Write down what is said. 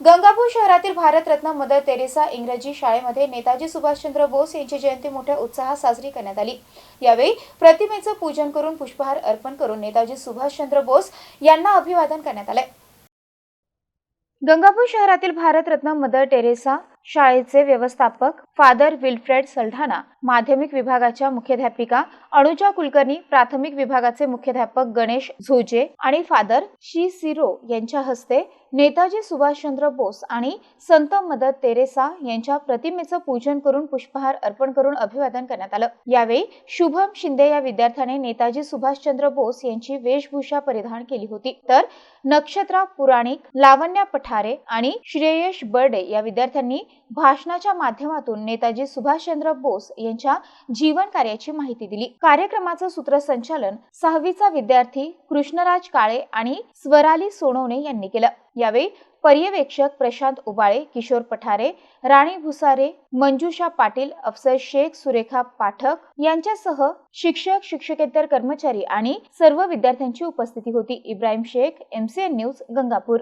गंगापूर शहरातील Bharat Ratna mother Theresa इंग्रजी शाळेमध्ये नेताजी सुभाषचंद्र बोस यांची जयंती मोठ्या उत्साहात साजरी करण्यात आली. यावेळी प्रतिमेचं पूजन करून पुष्पहार अर्पण करून नेताजी सुभाषचंद्र बोस यांना अभिवादन करण्यात आले गंगापूर शहरातील भारतरत्न मदर टेरेसा शाळेचे व्यवस्थापक फादर विल्फ्रेड सल्ढाणा माध्यमिक विभागाच्या मुख्याध्यापिका अनुजा कुलकर्णी प्राथमिक विभागाचे मुख्याध्यापक गणेश झोजे आणि फादर शी सिरो यांच्या हस्ते नेताजी सुभाषचंद्र बोस आणि संत मदर तेरेसा यांच्या प्रतिमेचं पूजन करून पुष्पहार अर्पण करून अभिवादन करण्यात आलं. यावेळी शुभम शिंदे या विद्यार्थ्याने नेताजी सुभाषचंद्र बोस यांची वेशभूषा परिधान केली होती. तर नक्षत्रा पुराणिक लावण्या पठारे आणि श्रेयश बर्डे या विद्यार्थ्यांनी भाषणाच्या माध्यमातून नेताजी सुभाषचंद्र बोस यांच्या जीवन कार्याची माहिती दिली. कार्यक्रमाचं सूत्रसंचालन सहावीचा विद्यार्थी कृष्णराज काळे आणि स्वराली सोनवणे यांनी केलं. यावेळी पर्यवेक्षक प्रशांत उबाळे किशोर पठारे राणी भुसारे मंजुषा पाटील अफसर शेख सुरेखा पाठक यांच्यासह शिक्षक शिक्षकेतर कर्मचारी आणि सर्व विद्यार्थ्यांची उपस्थिती होती. Ibrahim Shaikh MCN news Gangapur.